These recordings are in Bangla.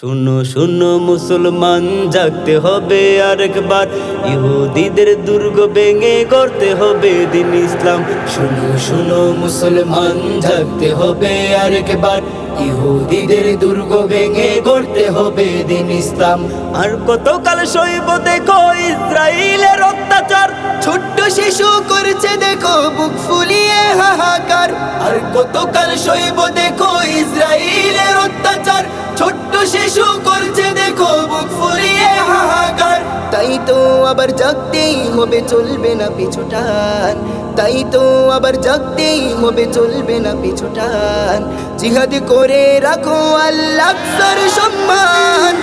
শুনো শুনো, মুসলমান, জাগতে হবে আরেকবার। ইহুদিদের দুর্গ ভেঙে করতে হবে দিন ইসলাম। শুনো শুনো, মুসলমান, জাগতে হবে আরেকবার। ইহুদিদের দুর্গ ভেঙে করতে হবে দিন ইসলাম। আর কতকাল সইব দেখো ইসরায়েলের অত্যাচার। ছোট্ট শিশু করছে দেখো বুক ফুলিয়ে হাহাকার। আর কতকাল সইব দেখো ইসরায়েলের আবার জাগতেই হবে, চলবে না পিছুটান তাই তো আবার জাগতেই হবে, চলবে না পিছুটান জিহাদ করে রাখো আল্লাহ সম্মান।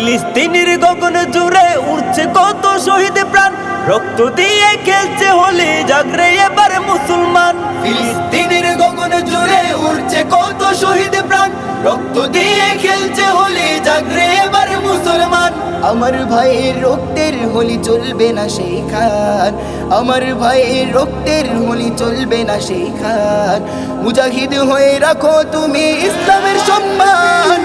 ফিলিস্তিনের গগন জুড়ে উঠছে কত শহীদ প্রাণ। রক্ত দিয়ে খেলছে হলে জাগরে এবার মুসলমান। ফিলিস্তিনের গগন জুড়ে উঠছে কত শহীদ প্রাণ। রক্ত দিয়ে খেলছে হলে জাগরে এবার মুসলমান। আমার ভাইয়ের রক্তের হোলি চলবে না সেই খান আমার ভাইয়ের রক্তের হোলি চলবে না সেই খান মুজাহিদ হয়ে রাখো তুমি ইসলামের সম্মান।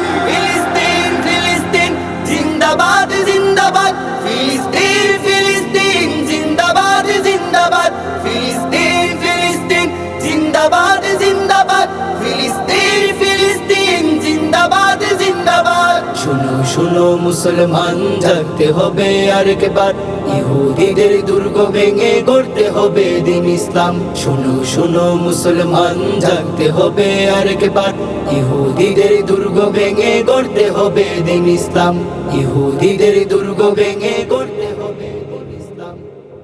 মুসলমান জাগতে হবে আর একবার ইহুদিদের দুর্গ ভেঙে গড়তে হবে দিন ইসলাম। শুনো শুনো, মুসলমান জাগতে হবে আর একবার ইহুদিদের দুর্গ ভেঙে গড়তে হবে দিন ইসলাম। ইহুদিদের দুর্গ ভেঙে